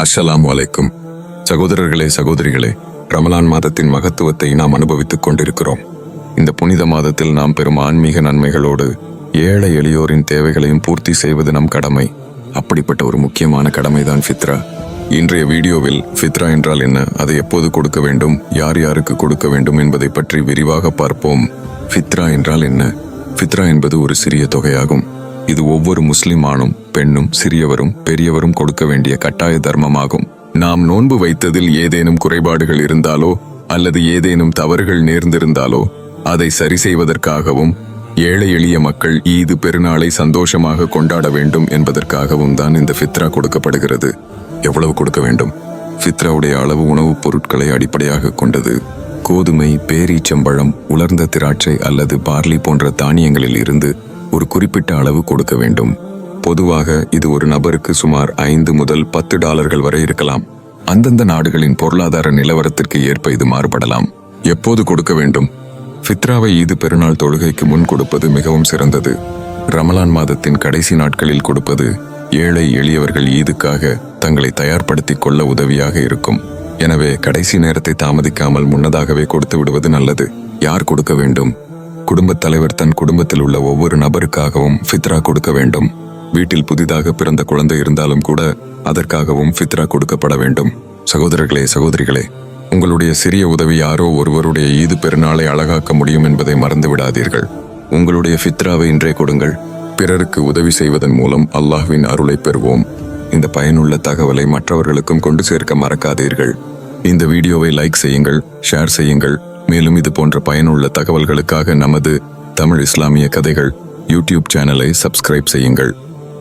அஸ்ஸலாம் வலைக்கும் சகோதரர்களே சகோதரிகளே ரமலான் மாதத்தின் மகத்துவத்தை நாம் அனுபவித்துக் கொண்டிருக்கிறோம். இந்த புனித மாதத்தில் நாம் பெறும் ஆன்மீக நன்மைகளோடு ஏழை எளியோரின் தேவைகளையும் பூர்த்தி செய்வது நம் கடமை. அப்படிப்பட்ட ஒரு முக்கியமான கடமைதான் ஃபித்ரா. இன்றைய வீடியோவில் ஃபித்ரா என்றால் என்ன? அதை எப்போது கொடுக்க வேண்டும்? யார் யாருக்கு கொடுக்க வேண்டும் என்பதை பற்றி விரிவாக பார்ப்போம். ஃபித்ரா என்றால் என்ன? ஃபித்ரா என்பது ஒரு சிறிய தொகையாகும். இது ஒவ்வொரு முஸ்லிமானும் பெண்ணும் சிறியவரும் பெரியவரும் கொடுக்க வேண்டிய கட்டாய தர்மமாகும். நாம் நோன்பு வைத்ததில் ஏதேனும் குறைபாடுகள் இருந்தாலோ அல்லது ஏதேனும் தவறுகள் நேர்ந்திருந்தாலோ அதை சரி செய்வதற்காகவும் ஏழை எளிய மக்கள் ஈது பெருநாளை சந்தோஷமாக கொண்டாட வேண்டும் என்பதற்காகவும் தான் இந்த ஃபித்ரா கொடுக்கப்படுகிறது. எவ்வளவு கொடுக்க வேண்டும்? ஃபித்ராவுடைய அளவு உணவுப் பொருட்களை அடிப்படையாக கொண்டது. கோதுமை பேரீச்சம்பழம் உலர்ந்த திராட்சை அல்லது பார்லி போன்ற தானியங்களில் இருந்து ஒரு குறிப்பிட்ட அளவு கொடுக்க வேண்டும். பொதுவாக இது ஒரு நபருக்கு சுமார் ஐந்து முதல் பத்து டாலர்கள் வரை இருக்கலாம். அந்தந்த நாடுகளின் பொருளாதார நிலவரத்திற்கு ஏற்ப இது மாறுபடலாம். எப்போது கொடுக்க வேண்டும்? ஃபித்ராவை ஈது பெருநாள் தொழுகைக்கு முன் கொடுப்பது மிகவும் சிறந்தது. ரமலான் மாதத்தின் கடைசி நாட்களில் கொடுப்பது ஏழை எளியவர்கள் ஈதுக்காக தங்களை தயார்படுத்திக் கொள்ள உதவியாக இருக்கும். எனவே கடைசி நேரத்தை தாமதிக்காமல் முன்னதாகவே கொடுத்து விடுவது நல்லது. யார் கொடுக்க வேண்டும்? குடும்பத் தலைவர் தன் குடும்பத்தில் உள்ள ஒவ்வொரு நபருக்காகவும் ஃபித்ரா கொடுக்க வேண்டும். வீட்டில் புதிதாக பிறந்த குழந்தை இருந்தாலும் கூட அதற்காகவும் ஃபித்ரா கொடுக்கப்பட வேண்டும். சகோதரர்களே சகோதரிகளே உங்களுடைய சிறிய உதவி யாரோ ஒருவருடைய ஈது பெருநாளை அழகாக்க முடியும் என்பதை மறந்து விடாதீர்கள் உங்களுடைய ஃபித்ராவை இன்றே கொடுங்கள். பிறருக்கு உதவி செய்வதன் மூலம் அல்லாஹ்வின் அருளை பெறுவோம். இந்த பயனுள்ள தகவலை மற்றவர்களுக்கும் கொண்டு சேர்க்க மறக்காதீர்கள். இந்த வீடியோவை லைக் செய்யுங்கள் ஷேர் செய்யுங்கள் மேலும் இது போன்ற பயனுள்ள தகவல்களுக்காக நமது தமிழ் இஸ்லாமிய கதைகள் யூடியூப் சேனலை சப்ஸ்கிரைப் செய்யுங்கள்.